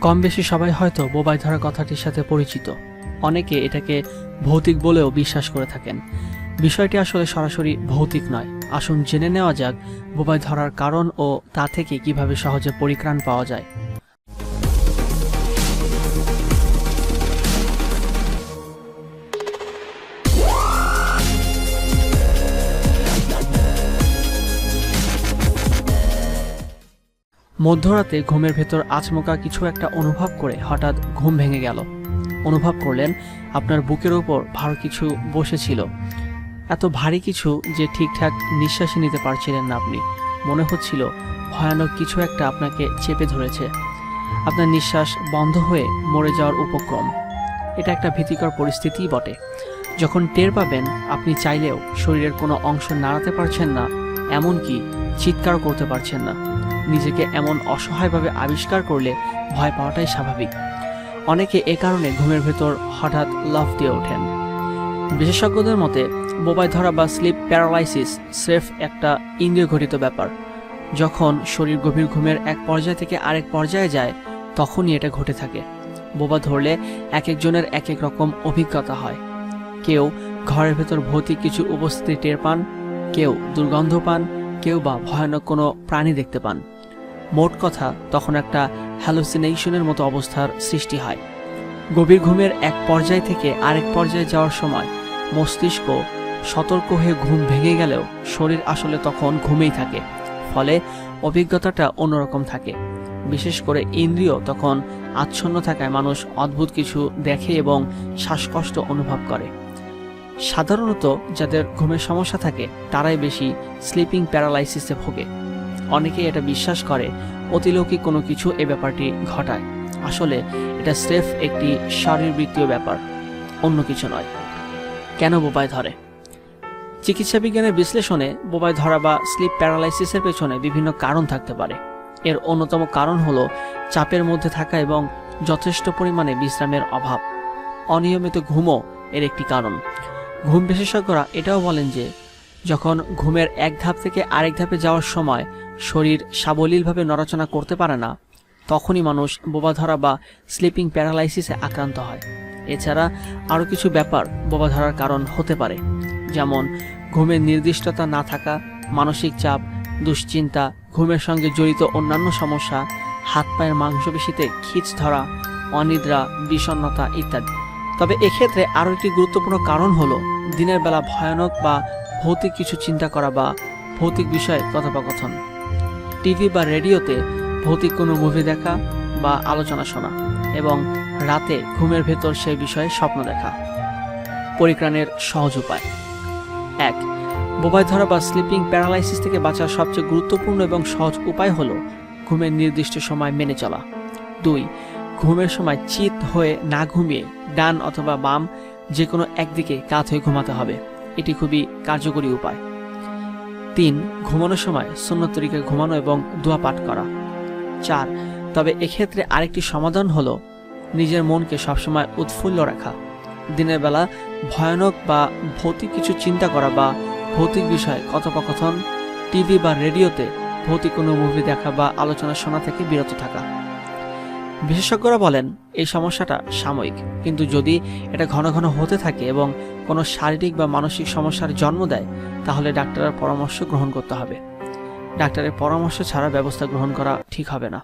কম বেশি সবাই হয়তো বোবাই ধরা কথাটির সাথে পরিচিত। অনেকে এটাকে ভৌতিক বলেও বিশ্বাস করে থাকেন। বিষয়টি আসলে সরাসরি ভৌতিক নয়। আসুন জেনে নেওয়া যাক বোবাই ধরার কারণ ও তা থেকে কীভাবে সহজে পরিত্রাণ পাওয়া যায়। মধ্যরাতে ঘুমের ভেতর আচমকা কিছু একটা অনুভব করে হঠাৎ ঘুম ভেঙে গেল। অনুভব করলেন আপনার বুকের ওপর ভারী কিছু বসেছিল। এত ভারী কিছু যে ঠিকঠাক নিঃশ্বাসই নিতে পারছিলেন না আপনি। মনে হচ্ছিল ভয়ানক কিছু একটা আপনাকে চেপে ধরেছে। আপনার নিঃশ্বাস বন্ধ হয়ে মরে যাওয়ার উপক্রম। এটা একটা ভীতিকর পরিস্থিতিই বটে। যখন টের পাবেন, আপনি চাইলেও শরীরের কোনো অংশ নাড়াতে পারছেন না, এমনকি চিৎকার করতে পারছেন না। নিজেকে এমন অসহায়ভাবে আবিষ্কার করলে ভয় পাওয়াটাই স্বাভাবিক। অনেকে এ কারণে ঘুমের ভেতর হঠাৎ লাফ দিয়ে ওঠেন। বিশেষজ্ঞদের মতে, বোবায় ধরা বা স্লিপ প্যারালাইসিস স্রেফ একটা ইন্দ্রিয় ঘটিত ব্যাপার। যখন শরীর গভীর ঘুমের এক পর্যায় থেকে আরেক পর্যায়ে যায়, তখনই এটা ঘটে থাকে। বোবা ধরলে এক একজনের এক এক রকম অভিজ্ঞতা হয়। কেউ ঘরের ভেতর ভৌতিক কিছু উপস্থিতি টের পান, কেউ দুর্গন্ধ পান কেউ বা ভয়ানক কোনো প্রাণী দেখতে পান। মোট কথা, তখন একটা হ্যালুসিনেশনের মতো অবস্থার সৃষ্টি হয়। গভীর ঘুমের এক পর্যায় থেকে আরেক পর্যায়ে যাওয়ার সময় মস্তিষ্ক সতর্ক হয়ে ঘুম ভেঙে গেলেও শরীর আসলে তখন ঘুমেই থাকে, ফলে অভিজ্ঞতাটা অন্যরকম থাকে। বিশেষ করে ইন্দ্রিয় তখন আচ্ছন্ন থাকায় মানুষ অদ্ভুত কিছু দেখে এবং শ্বাসকষ্ট অনুভব করে। সাধারণত যাদের ঘুমের সমস্যা থাকে, তারাই বেশি স্লিপিং প্যারালাইসিসে ভোগে। অনেকে এটা বিশ্বাস করে, অতিলৌকিক কোনো কিছু এ ব্যাপারটি ঘটায়। আসলে এটা স্রেফ একটি শারীরবৃত্তীয় ব্যাপার, অন্য কিছু নয়। কেন বোবায় ধরে? চিকিৎসা বিজ্ঞানের বিশ্লেষণে বোবায় ধরা বা স্লিপ প্যারালাইসিসের পেছনে বিভিন্ন কারণ থাকতে পারে। এর অন্যতম কারণ হলো চাপের মধ্যে থাকা এবং যথেষ্ট পরিমাণে বিশ্রামের অভাব। অনিয়মিত ঘুমও এর একটি কারণ। ঘুম বিশেষজ্ঞরা এটাও বলেন যে, যখন ঘুমের এক ধাপ থেকে আরেক ধাপে যাওয়ার সময় শরীর সাবলীলভাবে নড়াচড়া করতে পারে না, তখনই মানুষ বোবা ধরা বা স্লিপিং প্যারালাইসিসে আক্রান্ত হয়। এছাড়া আরও কিছু ব্যাপার বোবা ধরার কারণ হতে পারে, যেমন ঘুমের নির্দিষ্টতা না থাকা, মানসিক চাপ, দুশ্চিন্তা, ঘুমের সঙ্গে জড়িত অন্যান্য সমস্যা হাত পায়ের মাংসপেশিতে খিচ ধরা, অনিদ্রা, বিষণ্ণতা ইত্যাদি। তবে এক্ষেত্রে আরও একটি গুরুত্বপূর্ণ কারণ হলো দিনের বেলা ভয়ানক বা ভৌতিক কিছু চিন্তা করা বা ভৌতিক বিষয়ে কথোপকথন। টিভি বা রেডিওতে ভৌতিক কোনো মুভি দেখা বা আলোচনা শোনা এবং রাতে ঘুমের ভেতর সেই বিষয়ে স্বপ্ন দেখা। পরিত্রাণের সহজ উপায়। এক বোবায় ধরা বা স্লিপিং প্যারালাইসিস থেকে বাঁচার সবচেয়ে গুরুত্বপূর্ণ এবং সহজ উপায় হলো ঘুমের নির্দিষ্ট সময় মেনে চলা। দুই ঘুমের সময় চিত হয়ে না ঘুমিয়ে ডান অথবা বাম যে কোনো একদিকে কাত হয়ে ঘুমাতে হবে। এটি খুবই কার্যকরী উপায়। তিন, ঘুমানোর সময় সুন্নত তরিকায় ঘুমানো এবং দোয়া পাঠ করা। চার, তবে এক্ষেত্রে আরেকটি সমাধান হলো নিজের মনকে সবসময় উৎফুল্ল রাখা। দিনের বেলা ভয়ানক বা ভৌতিক কিছু চিন্তা করা বা ভৌতিক বিষয়ে কথোপকথন, টিভি বা রেডিওতে ভৌতিক কোনো মুভি দেখা বা আলোচনা শোনা থেকে বিরত থাকা। বিশেষজ্ঞরা বলেন, এই সমস্যাটা সাময়িক। কিন্তু যদি এটা ঘন ঘন হতে থাকে এবং কোনো শারীরিক বা মানসিক সমস্যার জন্ম দেয়, তাহলে ডাক্তারের পরামর্শ গ্রহণ করতে হবে। ডাক্তারের পরামর্শ ছাড়া ব্যবস্থা গ্রহণ করা ঠিক হবে না।